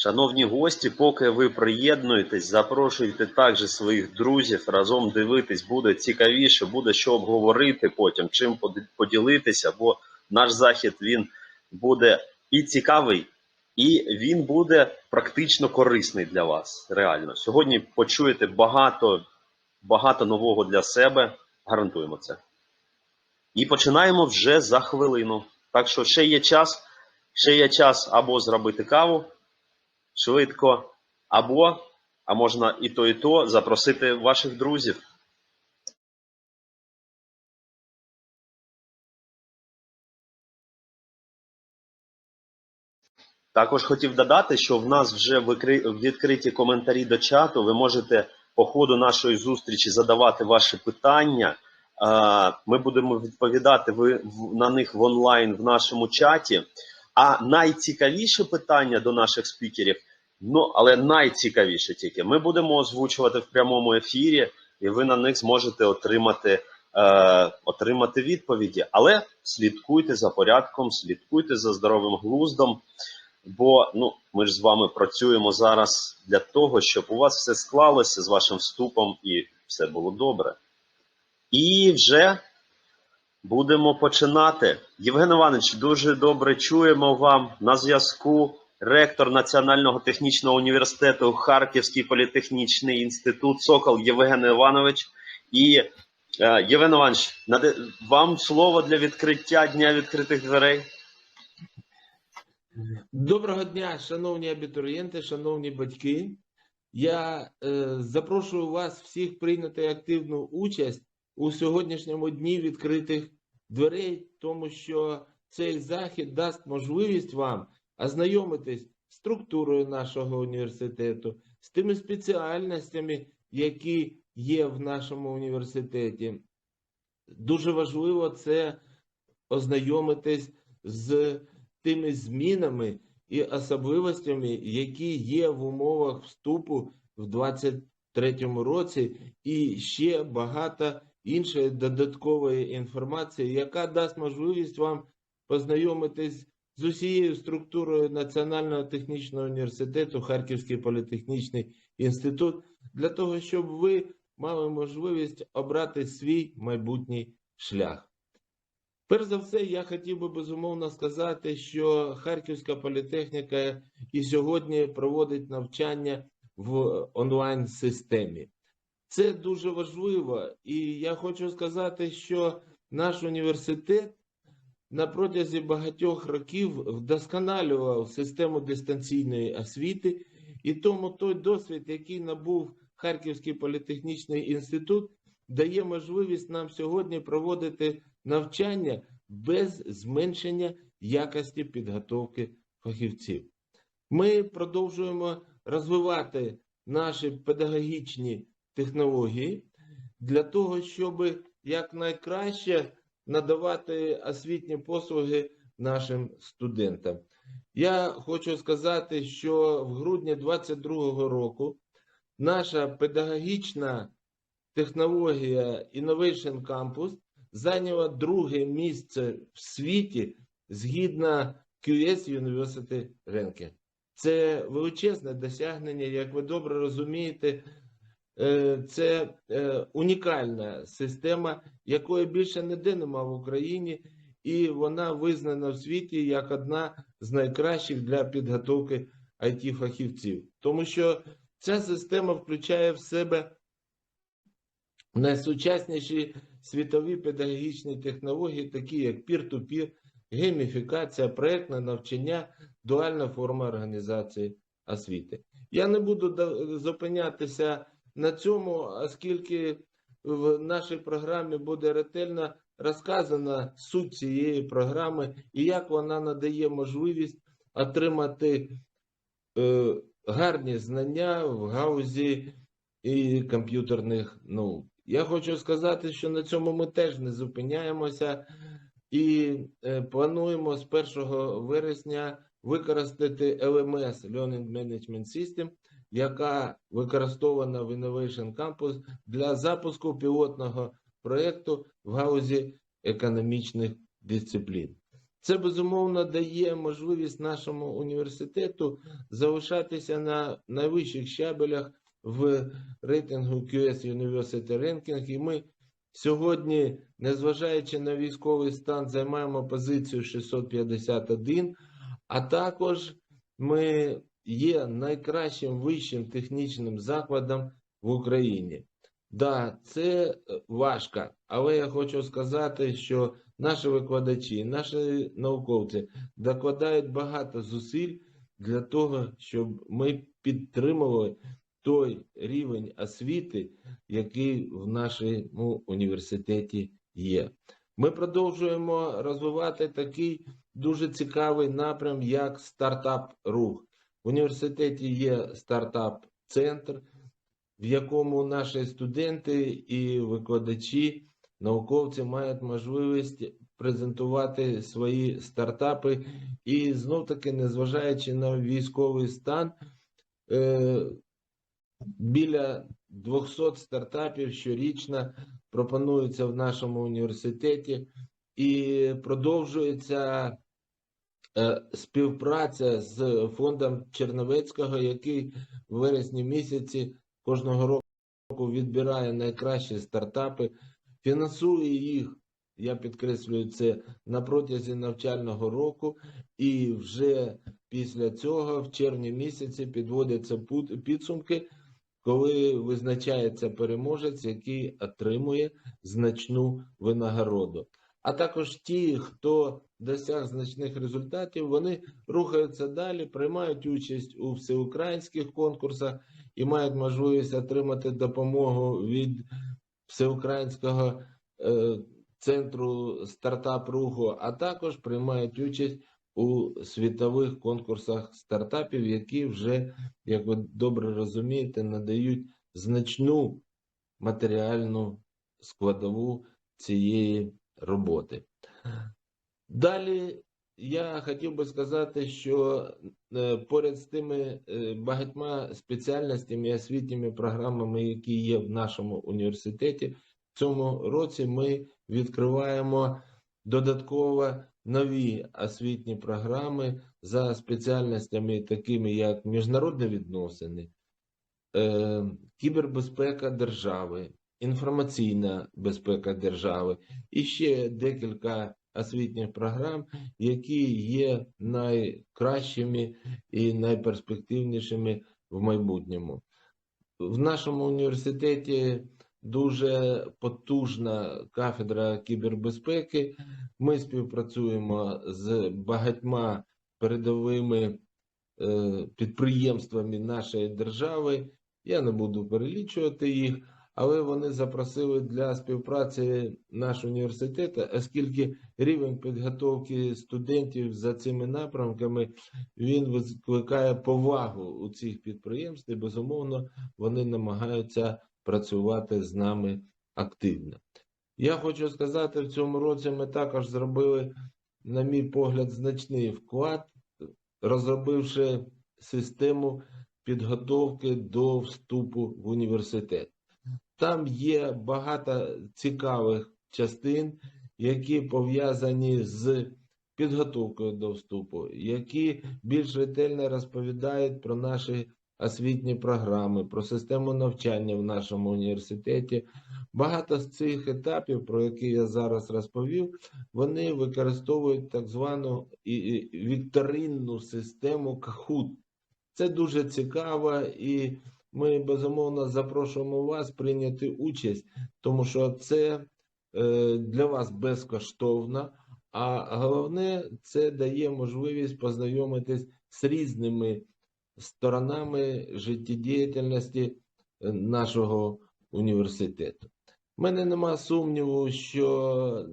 Шановні гості, поки ви приєднуєтесь, запрошуйте також своїх друзів, разом дивитись, буде цікавіше, буде що обговорити потім, чим поділитися, бо наш захід він буде і цікавий, і він буде практично корисний для вас. Реально. Сьогодні почуєте багато, багато нового для себе. Гарантуємо це. І починаємо вже за хвилину. Так що ще є час, ще є час або зробити каву швидко, або, а можна і то, і то, запросити ваших друзів. Також хотів додати, що в нас вже відкриті коментарі до чату. Ви можете по ходу нашої зустрічі задавати ваші питання. Ми будемо відповідати на них в онлайн в нашому чаті. А найцікавіше питання до наших спікерів, ну але найцікавіше тільки ми будемо озвучувати в прямому ефірі, і ви на них зможете отримати, е, отримати відповіді. Але слідкуйте за порядком, слідкуйте за здоровим глуздом. Бо ну ми ж з вами працюємо зараз для того, щоб у вас все склалося з вашим вступом і все було добре. І вже будемо починати. Євген Іванович, дуже добре чуємо вам на зв'язку. Ректор Національного технічного університету Харківський політехнічний інститут Сокол Євген Іванович. І е, Євген Іванович, вам слово для відкриття дня відкритих дверей. Доброго дня, шановні абітурієнти, шановні батьки. Я е, запрошую вас всіх прийняти активну участь у сьогоднішньому дні відкритих дверей, тому що цей захід дасть можливість вам ознайомитись з структурою нашого університету, з тими спеціальностями, які є в нашому університеті. Дуже важливо це ознайомитись з тими змінами і особливостями, які є в умовах вступу в 2023 році, і ще багато іншої додаткової інформації, яка дасть можливість вам познайомитись з усією структурою Національного технічного університету, Харківський політехнічний інститут, для того, щоб ви мали можливість обрати свій майбутній шлях. Перш за все, я хотів би безумовно сказати, що Харківська політехніка і сьогодні проводить навчання в онлайн-системі. Це дуже важливо, і я хочу сказати, що наш університет на протязі багатьох років вдосконалював систему дистанційної освіти, і тому той досвід, який набув Харківський політехнічний інститут, дає можливість нам сьогодні проводити навчання без зменшення якості підготовки фахівців. Ми продовжуємо розвивати наші педагогічні технології для того, щоб якнайкраще надавати освітні послуги нашим студентам. Я хочу сказати, що в грудні 2022 року наша педагогічна технологія Innovation Campus зайняла друге місце в світі згідно QS University Ranking. Це величезне досягнення, як ви добре розумієте, це е, унікальна система, якої більше ніде нема в Україні, і вона визнана в світі як одна з найкращих для підготовки it фахівців тому що ця система включає в себе найсучасніші світові педагогічні технології, такі як peer-to-peer, гейміфікація, проектне навчання, дуальна форма організації освіти. Я не буду зупинятися на цьому, оскільки в нашій програмі буде ретельно розказана суть цієї програми і як вона надає можливість отримати е, гарні знання в гаузі і комп'ютерних наук. Я хочу сказати, що на цьому ми теж не зупиняємося і е, плануємо з 1 вересня використати LMS Learning Management System, яка використована в Innovation Campus для запуску пілотного проєкту в гаузі економічних дисциплін. Це безумовно дає можливість нашому університету залишатися на найвищих щабелях в рейтингу QS University Ranking. І ми сьогодні, незважаючи на військовий стан, займаємо позицію 651, а також ми є найкращим вищим технічним закладом в Україні. Да, це е, важко, але я хочу сказати, що наші викладачі, наші науковці докладають багато зусиль для того, щоб ми підтримували той рівень освіти, який в нашому університеті є. Ми продовжуємо розвивати такий дуже цікавий напрям, як стартап-рух. Університеті є стартап-центр, в якому наші студенти і викладачі, науковці мають можливість презентувати свої стартапи. І знов таки, незважаючи на військовий стан, е, біля 200 стартапів щорічно пропонуються в нашому університеті і продовжується співпраця з фондом Черновецького, який в вересні місяці кожного року відбирає найкращі стартапи, фінансує їх. Я підкреслюю це на протязі навчального року, і вже після цього, в червні місяці, підводяться підсумки, коли визначається переможець, який отримує значну винагороду. А також ті, хто досяг значних результатів, вони рухаються далі, приймають участь у всеукраїнських конкурсах і мають можливість отримати допомогу від всеукраїнського е, центру стартап руху, а також приймають участь у світових конкурсах стартапів, які вже, як ви добре розумієте, надають значну матеріальну складову цієї роботи. Далі я хотів би сказати, що е, поряд з тими е, багатьма спеціальностями і освітніми програмами, які є в нашому університеті, в цьому році ми відкриваємо додатково нові освітні програми за спеціальностями, такими як міжнародні відносини, е, кібербезпека держави, інформаційна безпека держави і ще декілька освітніх програм, які є найкращими і найперспективнішими в майбутньому. В нашому університеті дуже потужна кафедра кібербезпеки. Ми співпрацюємо з багатьма передовими е, підприємствами нашої держави. Я не буду перелічувати їх, але вони запросили для співпраці наш університет, оскільки рівень підготовки студентів за цими напрямками він викликає повагу у цих підприємств, і безумовно вони намагаються працювати з нами активно. Я хочу сказати, в цьому році ми також зробили, на мій погляд, значний вклад, розробивши систему підготовки до вступу в університет. Там є багато цікавих частин, які пов'язані з підготовкою до вступу, які більш ретельно розповідають про наші освітні програми, про систему навчання в нашому університеті. Багато з цих етапів, про які я зараз розповів, вони використовують так звану вікторинну систему Kahoot. Це дуже цікаво, і ми безумовно запрошуємо вас прийняти участь, тому що це е, для вас безкоштовно. А головне, це дає можливість познайомитись з різними сторонами життєдіяльності е, нашого університету. У мене нема сумніву, що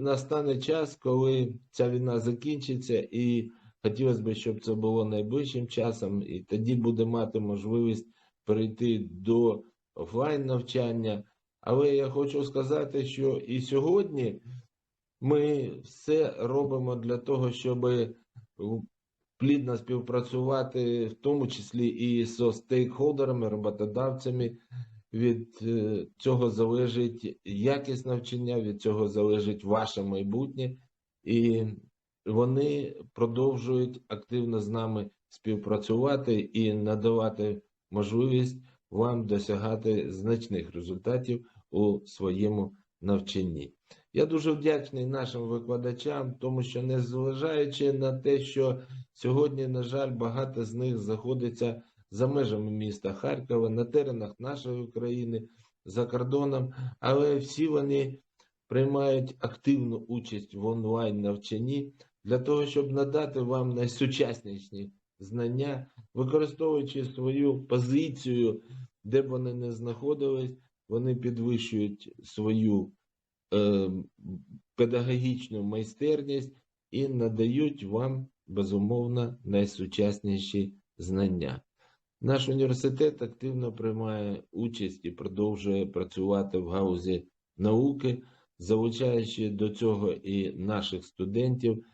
настане час, коли ця війна закінчиться, і хотілося б, щоб це було найближчим часом, і тоді буде мати можливість перейти до офлайн навчання. Але я хочу сказати, що і сьогодні ми все робимо для того, щоб плідно співпрацювати, в тому числі і з стейкхолдерами, роботодавцями. Від е, цього залежить якість навчання, від цього залежить ваше майбутнє. І вони продовжують активно з нами співпрацювати і надавати можливість вам досягати значних результатів у своєму навчанні. Я дуже вдячний нашим викладачам, тому що незважаючи на те, що сьогодні, на жаль, багато з них знаходиться за межами міста Харкова, на теренах нашої України, за кордоном, але всі вони приймають активну участь в онлайн навчанні для того, щоб надати вам найсучасніші знання, використовуючи свою позицію, де б вони не знаходились, вони підвищують свою е, педагогічну майстерність і надають вам безумовно найсучасніші знання. Наш університет активно приймає участь і продовжує працювати в гаузі науки, залучаючи до цього і наших студентів,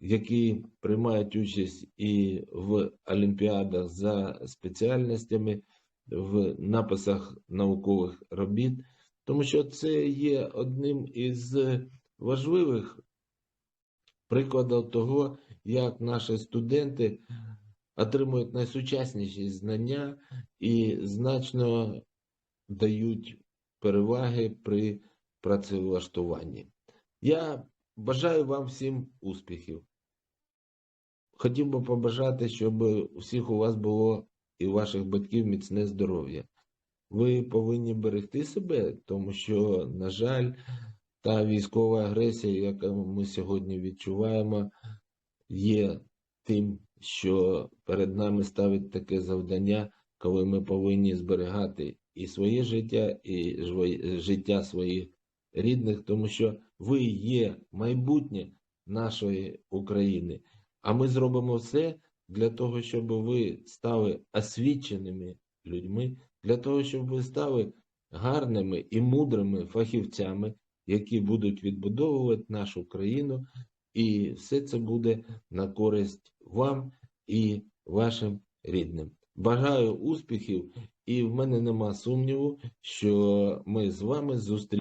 які приймають участь і в олімпіадах за спеціальностями, в написах наукових робіт, тому що це є одним із важливих прикладів того, як наші студенти отримують найсучасніші знання і значно дають переваги при працевлаштуванні. Я бажаю вам всім успіхів. Хотів би побажати, щоб у у вас було і у ваших батьків міцне здоров'я. Ви повинні берегти себе, тому що, на жаль, та військова агресія, яку ми сьогодні відчуваємо, є тим, що перед нами ставить таке завдання, коли ми повинні зберігати і своє життя, і життя своїх рідних, тому що ви є майбутнє нашої України. А ми зробимо все для того, щоб ви стали освіченими людьми, для того, щоб ви стали гарними і мудрими фахівцями, які будуть відбудовувати нашу країну, і все це буде на користь вам і вашим рідним. Бажаю успіхів, і в мене нема сумніву, що ми з вами зустрінемося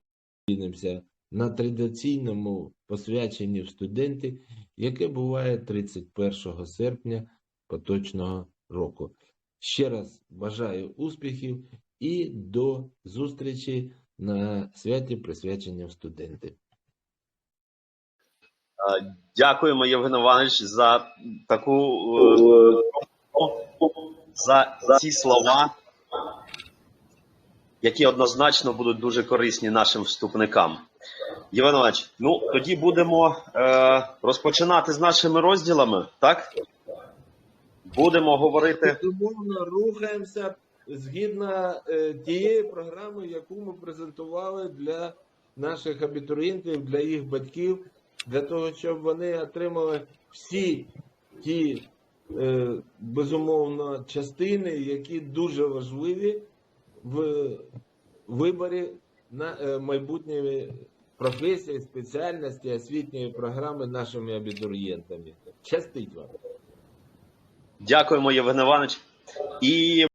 на традиційному посвяченні в студенти, яке буває 31 серпня поточного року. Ще раз бажаю успіхів і до зустрічі на святі присвячення в студенти. Е, Дякуємо, Євген Іванович, за таку е, за ці слова, які однозначно будуть дуже корисні нашим вступникам. Євген Іванович, ну тоді будемо е, розпочинати з нашими розділами, так? Будемо говорити. Безумовно, рухаємося згідно е, тієї програми, яку ми презентували для наших абітурієнтів, для їх батьків, для того, щоб вони отримали всі ті, е, безумовно, частини, які дуже важливі в виборі на е, майбутньої професії, спеціальності, освітньої програми нашими абітурієнтами. Щастить вам! Дякуємо, Євген Іванович. І